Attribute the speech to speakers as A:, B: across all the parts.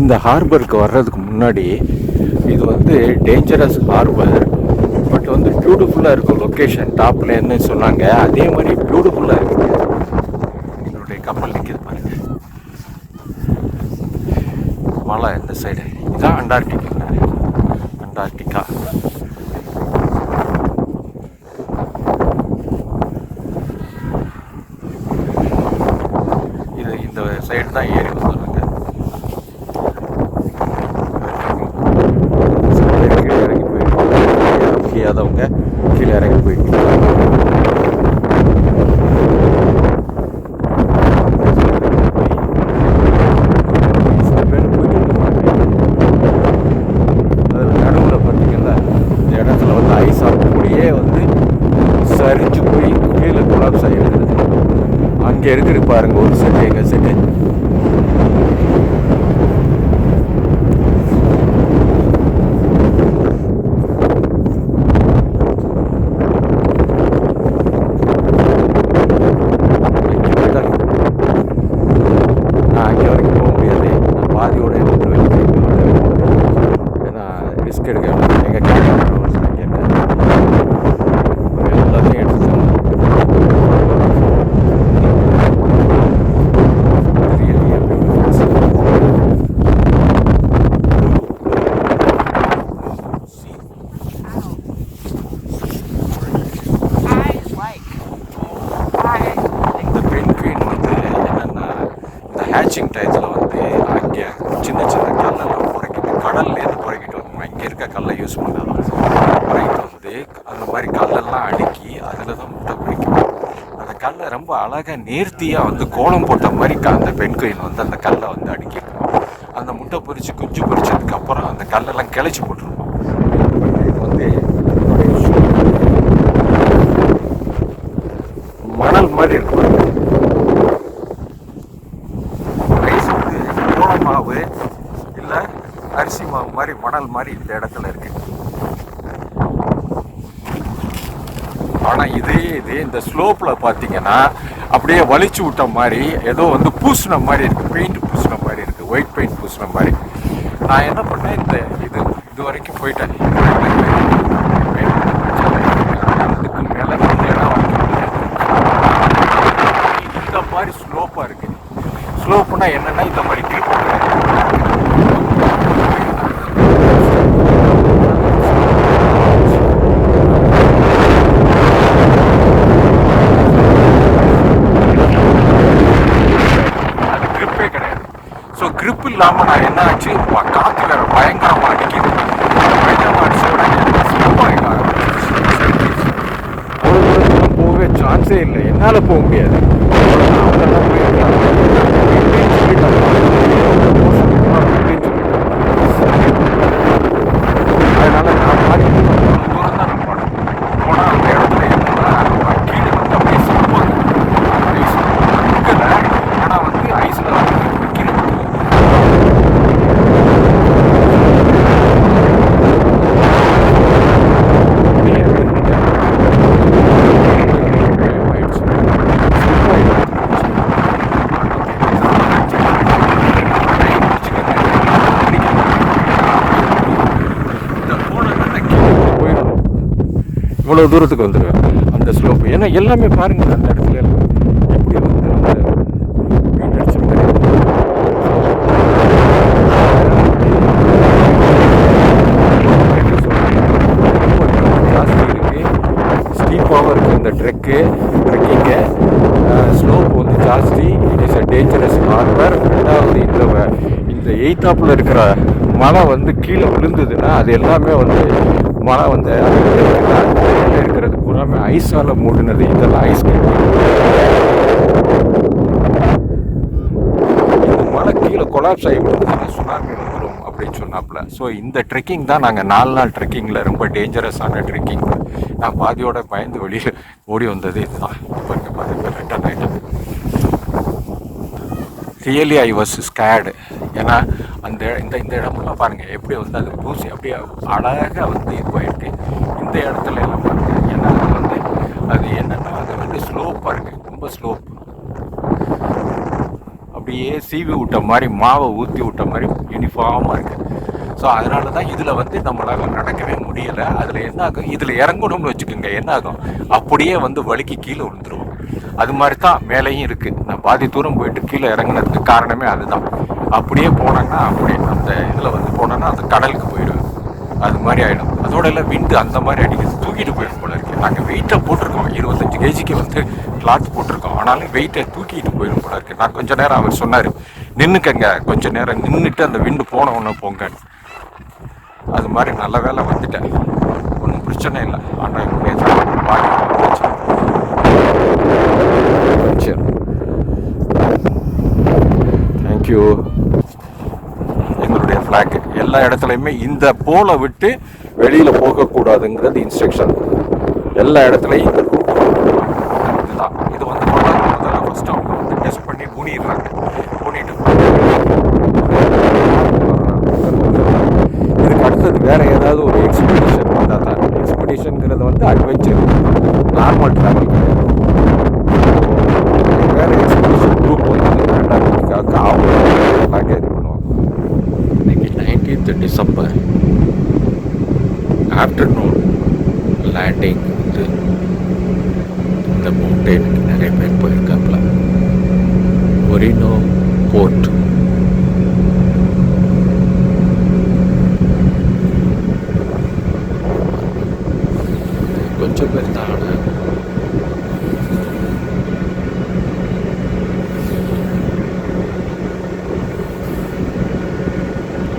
A: இந்த ஹார்பருக்கு வர்றதுக்கு முன்னாடி இது வந்து டேஞ்சரஸ் ஹார்பர் பட் வந்து பியூட்டிஃபுல்லாக இருக்கும் லொக்கேஷன் டாப்லன்னு சொன்னாங்க. அதே மாதிரி பியூட்டிஃபுல்லாக இருக்குது என்னுடைய கப்பல் நிற்கிது பாருங்க. மலை இந்த சைடு இதுதான் அண்டார்டிகா. அண்டார்டிகா இது இந்த சைடு தான் ஏறி வந்துடுறாங்க சில பேர் கீழே இறங்கி போயிட்டு முடியாதவங்க கீழே இறங்கி போயிட்டு சில பேர் போயிட்டு இருப்பாங்க. அதில் நடுவில் பார்த்தீங்கன்னா இந்த இடத்துல வந்து ஐஸ் அப்படியே வந்து சரிஞ்சு போய் கீழே கொலாப்ஸ் ஆகிடுது அங்கே இருக்குது பாருங்க ஒரு செட்டு எங்கள் செட்டு நான் அங்கே வரைக்கும் போக முடியாது நான் பாதியோட வந்து வெளியே ஏன்னா ரிஸ்க் எடுக்க வேண்டாம் எங்கள் கேமரா எல்லாத்தையும் எடுத்து
B: I like. I
A: இந்த பென்குயின் வந்து என்னென்னா இந்த ஹேச்சிங் டயத்தில் வந்து அங்கே சின்ன சின்ன கல்லெல்லாம் புறக்கிட்டு கடல்லேருந்து புறக்கிட்டு வந்து இங்கே இருக்க கல்லை யூஸ் பண்ணலாம். புறக்கிட்டு வந்து அந்த மாதிரி கல்லெல்லாம் அடுக்கி அதில் தான் முட்டை பிடிக்கும் அந்த கல்லை ரொம்ப அழகாக நேர்த்தியாக வந்து கோலம் போட்ட மாதிரி அந்த பெண் கோயில் வந்து அந்த கல்லை வந்து அடுக்கிருக்கும் அந்த முட்டை பொறிச்சு குஞ்சு பொறிச்சதுக்கப்புறம் அந்த கல்லெல்லாம் கிளச்சி போட்டுருவோம் இது வந்து மணல் மாதிரி இருக்கும் ரைஸ் வந்து கோல மாவு இல்லை அரிசி மாவு மாதிரி மணல் மாதிரி இந்த இடத்துல இருக்கு. ஆனால் இதே இது இந்த ஸ்லோப்பில் பார்த்தீங்கன்னா அப்படியே வலிச்சு விட்ட மாதிரி ஏதோ வந்து பூசின மாதிரி இருக்கு. பெயிண்ட் பூசின மாதிரி இருக்கு. ஒயிட் பெயிண்ட் பூசின மாதிரி. நான் என்ன பண்ணேன்? இந்த இது இது வரைக்கும் போயிட்டேன். அதுக்கு மேலே இந்த இடம் இந்த மாதிரி ஸ்லோப்பாக இருக்குது ஸ்லோப்புனா என்னென்னா இந்த மாதிரி கிளிப் அது கிரிப்பே கிடையாது ஸோ கிரிப் இல்லாமல் நான் என்ன ஆச்சு? ப- பயங்கரமாக அடிக்குது. பயங்கரமாக அடிச்சு போகவே சான்ஸே இல்லை. என்னால் போக முடியாது. அவ்வளவுதான், போயிருக்காங்க. இல்லைன்னு சொல்லிட்டாங்க. இல்லைன்னு சொல்லிட்டாங்க. அதனால நான் மாறி அவ்வளோ தூரம் தான் நான் போனேன் போனால் அந்த இடத்துல என்னன்னா நம்ம கீழே வந்து அப்படியே slip ஆகுது. ஐஸ் நிற்கல ஆனால் வந்து ஐஸில் வந்து நிற்கிறது அவ்வளோ தூரத்துக்கு வந்துடுவேன் அந்த ஸ்லோப்பு ஏன்னா எல்லாமே பாருங்கள் அந்த இடத்துல எல்லாம். எப்படி வந்து அந்த பெயிண்ட் அடிச்ச ஜாஸ்தி ஸ்டீப்பாகவும் இருக்குது இந்த ட்ரெக்கு ட்ரெக்கிங்கு ஸ்லோப் வந்து ஜாஸ்தி. It is a dangerous harbour ரெண்டாவது இந்த இந்த எய்த்தாப்பில் இருக்கிற மழை வந்து கீழே விழுந்ததுன்னா அது எல்லாமே வந்து மழை வந்து எல்லாமே ஐஸால் மூடினது இதெல்லாம் ஐஸ் கட்டி இந்த மலை கீழே கொலாப்ஸ் ஆகி விழுந்ததுன்னா சுனாமி வந்துடும் அப்படின்னு சொன்னாப்புல. ஸோ இந்த ட்ரெக்கிங் தான் நாங்கள் நாலு நாள் ட்ரெக்கிங்கில் ரொம்ப டேஞ்சரஸான ட்ரெக்கிங் நான் பாதியோட பயந்து வெளியில் ஓடி வந்தது இதுதான். இப்போ இங்கே பாருங்க ரிட்டர்ன் ஆகிட்டேன் ரியலி ஐ வாஸ் ஸ்கேடு ஏன்னா அந்த இந்த இந்த இடமெல்லாம் பாருங்கள் எப்படி வந்து அது பூசி அப்படியே அழகாக வந்து இதுவாயிருக்கு. இந்த இடத்துல எல்லாம் பாருங்கள் அது என்னன்னா அது வந்து ஸ்லோப்பாக இருக்குது ரொம்ப ஸ்லோப் அப்படியே சீவி விட்ட மாதிரி மாவை ஊற்றி விட்ட மாதிரி யூனிஃபார்மாக இருக்குது ஸோ அதனால தான் இதில் வந்து நம்மளால் நடக்கவே முடியலை. அதில் என்ன ஆகும்? இதில் இறங்கணும்னு வச்சுக்கோங்க என்ன ஆகும்? அப்படியே வந்து வலிக்கு கீழே விழுந்துருவோம். அது மாதிரி தான் மேலேயும் இருக்குது நான் பாதி தூரம் போயிட்டு கீழே இறங்குனதுக்கு காரணமே அதுதான். அப்படியே போனோன்னா அப்படியே அந்த இதில் வந்து போனோன்னா அந்த கடலுக்கு போயிடுவேன். அது மாதிரி ஆகிடும் அதோட எல்லாம் விண்டு அந்த மாதிரி அடிக்கிறது தூக்கிட்டு போயிடும் நாங்கள் வெயிட்டை போட்டிருக்கோம். இருபத்தஞ்சு கேஜிக்கு வந்து கிளாத் போட்டிருக்கோம். ஆனாலும் வெயிட்டை தூக்கிட்டு போயிடும் போல இருக்கு. நான் கொஞ்ச நேரம் அவர் சொன்னார் நின்றுக்கங்க கொஞ்ச நேரம் நின்றுட்டு அந்த விண்டு போன உடனே போங்கன்னு. அது மாதிரி நல்ல வேலை வந்துட்டேன். ஒன்றும் பிரச்சனை இல்லை. ஆனால் என்னுடைய சரி. தேங்க்யூ எங்களுடைய ஃப்ளாக் எல்லா இடத்துலையுமே இந்த போலை விட்டு வெளியில் போகக்கூடாதுங்கிறது இன்ஸ்ட்ரக்ஷன் எல்லா இடத்துலையும் இதுதான். இது வந்து முதல்ல ஃபஸ்ட்டு அவங்க வந்து டெஸ்ட் பண்ணி ஊனிடுறாங்க. ஊனிட்டு இதுக்கு அடுத்தது வேறு ஏதாவது ஒரு எக்ஸ்பெடிஷன் வந்தால் தான். எக்ஸ்பெடிஷனுங்கிறது வந்து அட்வென்ச்சர் நார்மல் ட்ராவல் கிடையாது. வேற எக்ஸ்பெடிஷன் குரூப் வந்து வேண்டாம்ன்றதுக்காக அவங்க ஃப்ளாகை இது பண்ணுவாங்க. இன்னைக்கு நைன்டீன்த் டிசம்பர் ஆஃப்டர்நூன் லேண்டிங் அந்த மவுண்டெயினுக்கு நிறைய பேர் போயிருக்காப்புல. ஒரினோ போர்ட் கொஞ்சம் பேர் தான் ஆனா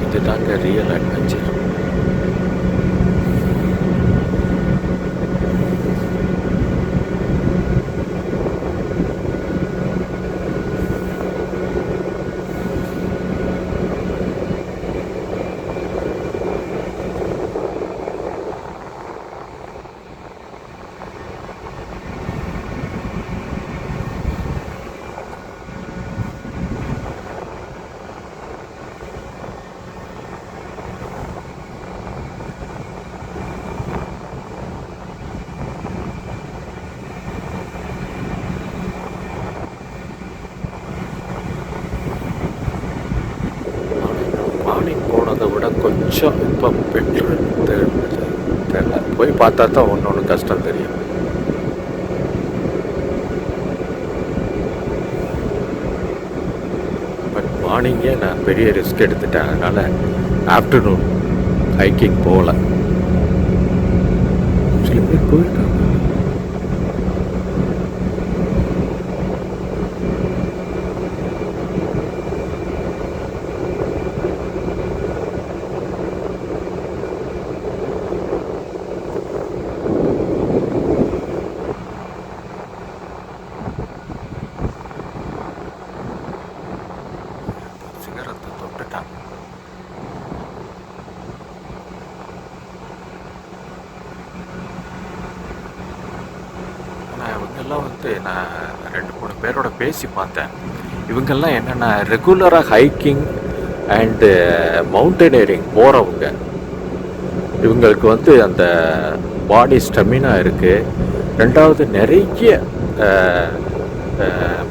A: இதுதாங்க ரியல் அட்வென்ச்சர் மார்னிங் போனதை விட கொஞ்சம் இப்போ பெட்ரு தெரியல. போய் பார்த்தா தான் ஒன்று ஒன்று கஷ்டம் தெரியும். பட் மார்னிங்கே நான் பெரிய ரிஸ்க் எடுத்துட்டேன். அதனால் ஆஃப்டர்நூன் ஹைக்கிங் போகலை. சில பேர் போயிருக்காங்க சிகரத்தை தொட்டுட்டான் ஆனால் இவங்கெல்லாம் வந்து நான் ரெண்டு மூணு பேரோட பேசி பார்த்தேன். இவங்கெல்லாம் என்னென்னா ரெகுலராக ஹைக்கிங் அண்டு மவுண்டனேரிங் போகிறவங்க இவங்களுக்கு வந்து அந்த பாடி ஸ்டெமினா இருக்குது ரெண்டாவது நிறைய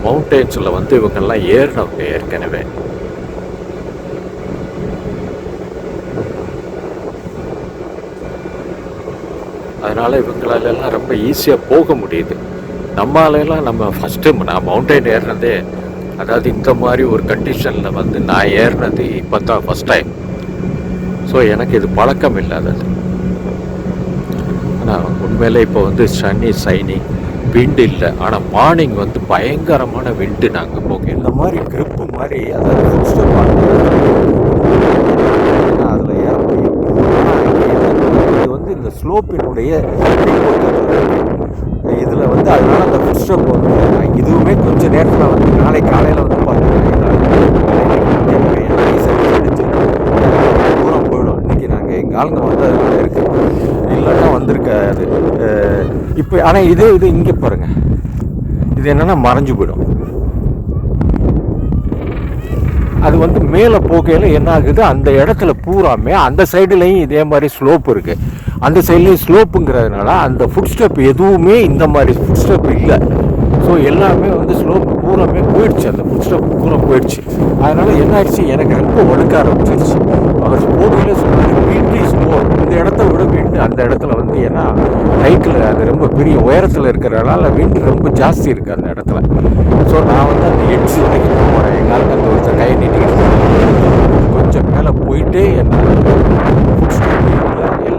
A: மவுண்டெயின்ஸில் வந்து இவங்கெல்லாம் ஏறினவங்க ஏற்கனவே. அதனால் இவங்களாலெல்லாம் ரொம்ப ஈஸியாக போக முடியுது. நம்மளாலெல்லாம் நம்ம ஃபஸ்ட்டு நான் மவுண்டைன் ஏறினதே அதாவது இந்த மாதிரி ஒரு கண்டிஷனில் வந்து நான் ஏறினது இப்போ தான் ஃபஸ்ட் டைம் ஸோ எனக்கு இது பழக்கம் இல்லாதது. ஆனால் உண்மையிலே இப்போ வந்து சனி சைனிங் விண்டு இல்லை. ஆனால் மார்னிங் வந்து பயங்கரமான விண்டு நாங்கள் போக இந்த மாதிரி grip மாதிரி அதாவது ஏன்னா அதில் ஏற முடியும் இது வந்து இந்த ஸ்லோப்பினுடைய அதனால் அந்த ஃபுட்ஸ்டெப் வந்து இதுவுமே கொஞ்சம் நேரத்தில் வந்து நாளை காலையில் வந்து பார்த்தீங்கன்னா தூரம் போயிடும். இன்றைக்கி நாங்கள் எங்கள் ஆளுங்க வந்து அதில் இருக்குது இல்லைன்னா வந்திருக்காது இப்போ ஆனால் இதே இது இங்கே பாருங்க. இது என்னென்னா மறைஞ்சு போயிடும். அது வந்து மேலே போகையில் என்ன ஆகுது? அந்த இடத்துல பூராமே அந்த சைடுலேயும் இதே மாதிரி ஸ்லோப் இருக்குது அந்த சைட்லேயும் ஸ்லோப்புங்கிறதுனால அந்த ஃபுட் ஸ்டெப் எதுவுமே இந்த மாதிரி ஃபுட் ஸ்டெப் இல்லை. ஸோ எல்லாமே வந்து ஸ்லோப் பூராமே போயிடுச்சு. அந்த ஃபுட் ஸ்டெப் பூரா போயிடுச்சு. அதனால் என்ன ஆயிடுச்சு? எனக்கு ரொம்ப ஒடுக்க ஆரம்பிச்சிருச்சு. அவர் போகையில் சொன்னார் வீட்டு இஸ் இந்த இடத்த விட வீட்டு அந்த இடத்துல வந்து ஏன்னா ஹைட்டில் அது ரொம்ப பெரிய உயரத்தில் இருக்கிறனால விண்டு ரொம்ப ஜாஸ்தி இருக்குது அந்த இடத்துல. ஸோ நான் வந்து அந்த எட்ஜ் வரைக்கும் போகிறேன் என்னால் அந்த ஒருத்தர் கை நீட்டிக்கிட்டு கொஞ்சம் மேலே போயிட்டே என்ன ஃபுட் ஸ்டெப்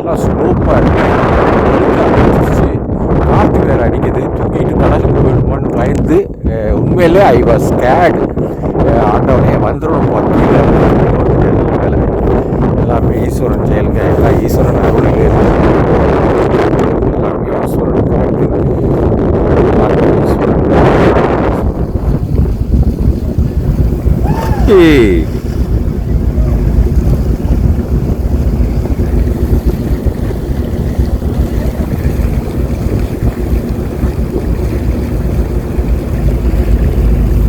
A: நல்லா ஸ்லோப்பாக இருக்குது ஒடுக்க காற்று வேறு அடிக்குது. தூக்கிட்டு கடலுக்கு போயிடுமான்னு பயந்து உண்மையிலே ஐ வாஸ் ஸ்கேட் ஆண்டவனே வந்துடும் கீழே வேலை எல்லாமே ஈஸ்வரன் செயலுங்க. எல்லாம் ஈஸ்வரன் அருளில் எல்லாமே ஈஸ்வரன் கரெக்டு எல்லாமே ஈஸ்வரன்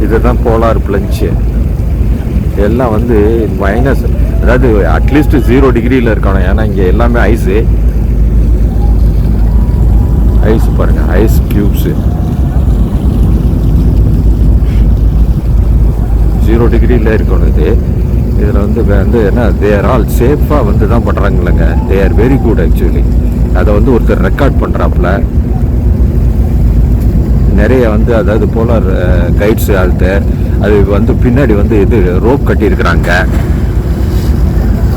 A: இதுதான் போலார் பிளஞ்சு. எல்லாம் வந்து மைனஸ் அதாவது அட்லீஸ்ட் ஜீரோ டிகிரியில் இருக்கணும். ஏன்னா இங்கே எல்லாமே ஐஸு ஐஸ் பாருங்க ஐஸ் கியூப்ஸு ஜீரோ டிகிரியில் இருக்கணும் இது. இதில் வந்து வந்து என்ன தேர் ஆல் சேஃபாக வந்து தான் பண்ணுறாங்களேங்க they are very good actually அதை வந்து ஒருத்தர் ரெக்கார்ட் பண்ணுறாப்புல நிறைய வந்து அதாவது போலார் கைட்ஸ் ஆள்கிட்ட அது வந்து பின்னாடி வந்து இது ரோப் கட்டியிருக்கிறாங்க.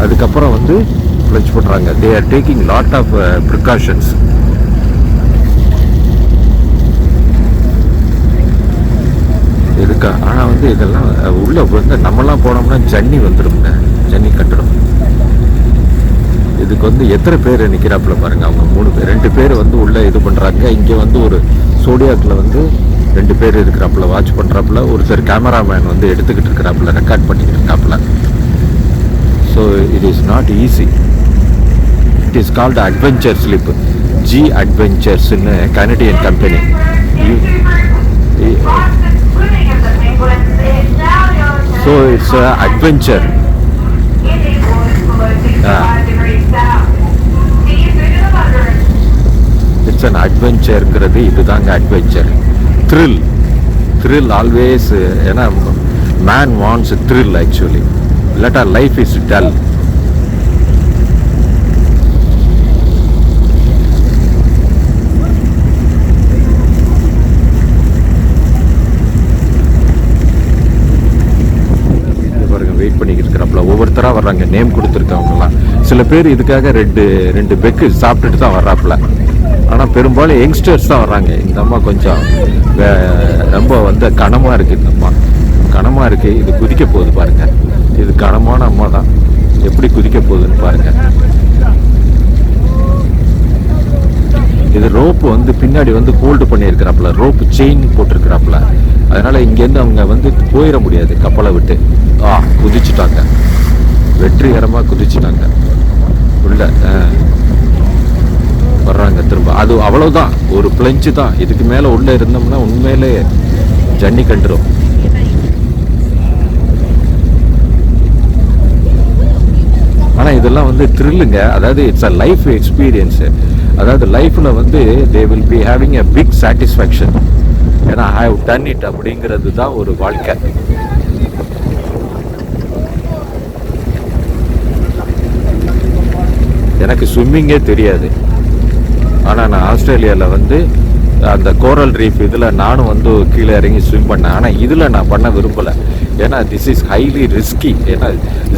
A: அதுக்கப்புறம் வந்து ப்ளச் பண்ணுறாங்க they are taking lot of precautions இருக்கா ஆனால் வந்து இதெல்லாம் உள்ளே உள்ள வந்து நம்மலாம் போனோம்னா ஜன்னி வந்துடும்ங்க ஜன்னி இதுக்கு வந்து எத்தனை பேர் நிற்கிறாப்புல பாருங்க. அவங்க மூணு பேர். ரெண்டு பேர் வந்து உள்ள இது பண்ணுறாங்க இங்கே வந்து ஒரு சோடியாக்கில் வந்து ரெண்டு பேர் இருக்கிறாப்புல வாட்ச் பண்ணுறாப்புல ஒருத்தர் கேமராமேன் வந்து எடுத்துக்கிட்டு இருக்கிறாப்புல ரெக்கார்ட் பண்ணிக்கிட்டு இருக்காப்புல. So it is not easy it is called adventure slip G அட்வென்ச்சர்ஸ்னு Canadian company so it's adventure it's an அட்வென்ச்சருங்கிறது இதுதாங்க அட்வென்ச்சர் த்ரில் த்ரில் ஆல்வேஸ் ஏன்னா மேன் வாண்ட்ஸ் த்ரில் ஆக்சுவலி இல்லாட்டா லைஃப் இஸ் டல் வெயிட் பண்ணிக்கிட்டு இருக்கிறாப்புல. ஒவ்வொருத்தராக வர்றாங்க name கொடுத்துருக்கவங்கலாம். சில பேர் இதுக்காக ரெண்டு ரெண்டு பெக்கு சாப்பிட்டுட்டு தான் வர்றாப்புல. ஆனால் பெரும்பாலும் யங்ஸ்டர்ஸ் தான் வர்றாங்க. இந்த அம்மா கொஞ்சம் ரொம்ப வந்து கனமாக இருக்குது இந்த அம்மா. கனமாக இருக்குது இது குதிக்க போகுது பாருங்கள் இது கனமான அம்மா தான். எப்படி குதிக்க போகுதுன்னு பாருங்கள் இது ரோப்பு வந்து பின்னாடி வந்து ஹோல்டு பண்ணியிருக்கிறாப்புல. ரோப்பு செயின் போட்டிருக்கிறாப்புல. அதனால் இங்கேருந்து அவங்க வந்து போயிட முடியாது. கப்பலை விட்டு. ஆ குதிச்சுட்டாங்க. வெற்றிகரமாக குதிச்சுட்டாங்க. உள்ள வர்றாங்க திரும்ப. அது அவ்வளோதான் ஒரு பிளஞ்சு தான். இதுக்கு மேலே உள்ளே இருந்தோம்னா உண்மையிலே ஜன்னி கண்டுரும் ஆனால் இதெல்லாம் வந்து த்ரில்லுங்க அதாவது இட்ஸ் அ லைஃப் எக்ஸ்பீரியன்ஸு அதாவது லைஃப்பில் வந்து they will be having a big satisfaction ஏன்னா ஹாவ் டன் இட் அப்படிங்கிறது தான் ஒரு வாழ்க்கை. எனக்கு ஸ்விம்மிங்கே தெரியாது. ஆனால் நான் ஆஸ்திரேலியாவில் வந்து அந்த கோரல் ரீஃப் இதில் நானும் வந்து கீழே இறங்கி ஸ்விம் பண்ணேன். ஆனால் இதில் நான் பண்ண விரும்பலை. ஏன்னா திஸ் இஸ் ஹைலி ரிஸ்கி ஏன்னா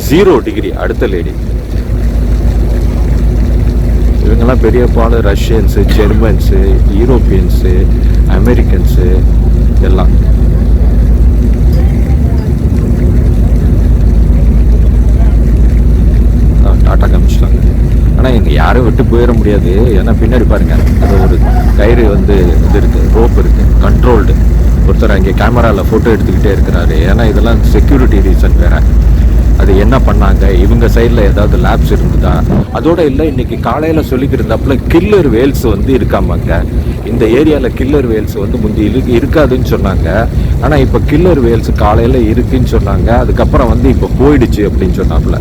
A: ஜீரோ டிகிரி அடுத்த லேடி இவங்கெல்லாம் பெரிய பால் ரஷ்யன்ஸு ஜெர்மன்ஸு யூரோப்பியன்ஸு அமெரிக்கன்ஸு எல்லாம் ஆ, டாட்டா காமிச்சிட்டாங்க ஆனால் இங்கே யாரும் விட்டு போயிட முடியாது. ஏன்னா பின்னாடி பாருங்க அது ஒரு கயிறு வந்து இது இருக்கு ரோப் இருக்கு கண்ட்ரோல்டு ஒருத்தர் அங்கே கேமராவில் ஃபோட்டோ எடுத்துக்கிட்டே இருக்கிறாரு. ஏன்னா இதெல்லாம் செக்யூரிட்டி ரீசன் வேற. அது என்ன பண்ணாங்க? இவங்க சைடில் ஏதாவது லேப்ஸ் இருந்ததா? அதோட இல்லை இன்னைக்கு காலையில் சொல்லிக்கிட்டு இருந்தாப்புல கில்லர் வேல்ஸ் வந்து இருக்காமாங்க. இந்த ஏரியாவில் கில்லர் வேல்ஸ் வந்து முந்தி இருக்காதுன்னு சொன்னாங்க. ஆனால் இப்போ கில்லர் வேல்ஸ் காலையில் இருக்குன்னு சொன்னாங்க. அதுக்கப்புறம் வந்து இப்போ போயிடுச்சு அப்படின்னு சொன்னாப்புல.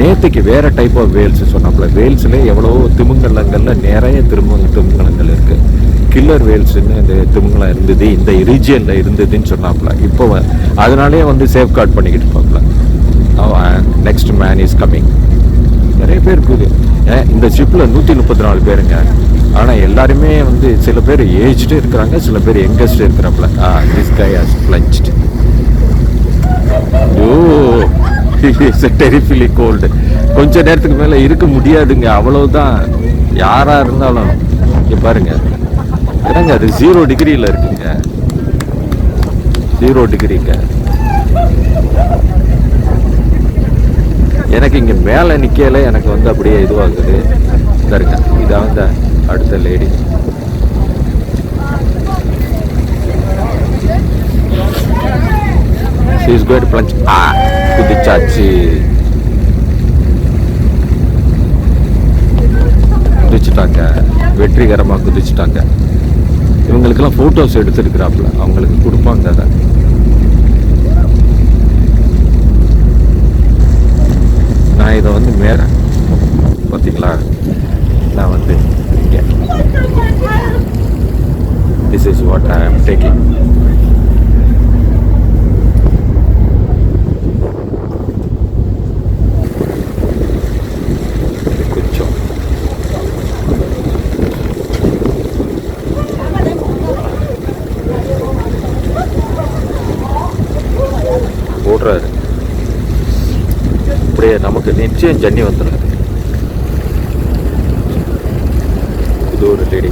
A: நேற்றுக்கு வேறு டைப் ஆஃப் வேல்ஸ் சொன்னாப்புல. வேல்ஸில் எவ்வளோ திமிங்கலங்கள்ல நிறைய திரும்ப திமிங்கலங்கள் இருக்குது கில்லர் வேல்ஸ்னு இந்த திமிங்கலம் இருந்தது இந்த ரீஜியனில் இருந்ததுன்னு சொன்னாப்புல. இப்போ அதனாலே அதனாலேயே வந்து சேஃப் கார்ட் பண்ணிக்கிட்டு இருப்பாப்புல. நெக்ஸ்ட் மேன் இஸ் கம்மிங் நிறைய பேர் இருக்குது. ஏன் இந்த ஷிப்பில் நூற்றி முப்பத்தி நாலு பேருங்க. ஆனால் எல்லாருமே வந்து சில பேர் ஏஜ்டு இருக்கிறாங்க சில பேர் யங்கஸ்ட் இருக்கிறாப்புல. Ah this guy has plunged ஐயோ இட்ஸ் டெரிஃபிலி கோல்டு கொஞ்ச நேரத்துக்கு மேலே இருக்க முடியாதுங்க. அவ்வளோதான் யாராக இருந்தாலும் இங்கே பாருங்கள் என்னங்க அது? ஜீரோ டிகிரியில் இருக்குங்க. ஜீரோ டிகிரிங்க எனக்கு இங்கே மேலே நிற்கல எனக்கு வந்து அப்படியே இதுவாகுது. பாருங்க. இதான் வந்து அடுத்த lady She's going to plunge. Ah, குதிச்சாச்சு குதிச்சுட்டாங்க வெற்றிகரமாக குதிச்சுட்டாங்க இவங்களுக்கெல்லாம் ஃபோட்டோஸ் எடுத்துருக்குறாப்புல அவங்களுக்கு கொடுப்பாங்க அதை. நான் இதை வந்து மேல. பார்த்தீங்களா? நான் வந்து இங்கே. திஸ் இஸ் வாட் ஐ ஆம் டேக்கிங் கொஞ்சம் ஓடுறாரு அப்படியே நமக்கு நிச்சயம் ஜன்னி வந்துடும் இது ஒரு lady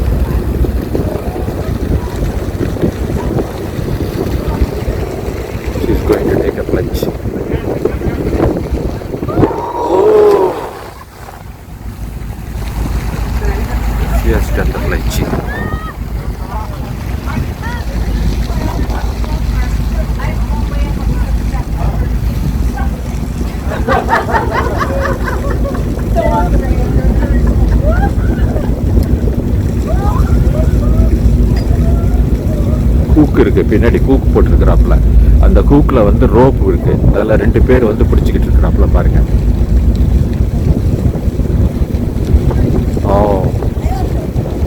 A: She's going to take a plunge. She has done the plunge. Hook இருக்கு பின்னாடி ஹூக் போட்டிருக்கிறாப்புல. அந்த கூக்கில் வந்து ரோப் இருக்கு. அதுல ரெண்டு பேர் வந்து பிடிச்சிக்கிட்டு இருக்கிறாப்புல பாருங்க. ஓ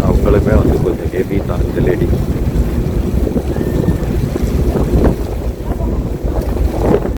A: அவங்களுமே வந்து கொஞ்சம் ஹெவி தான். இந்த லேடி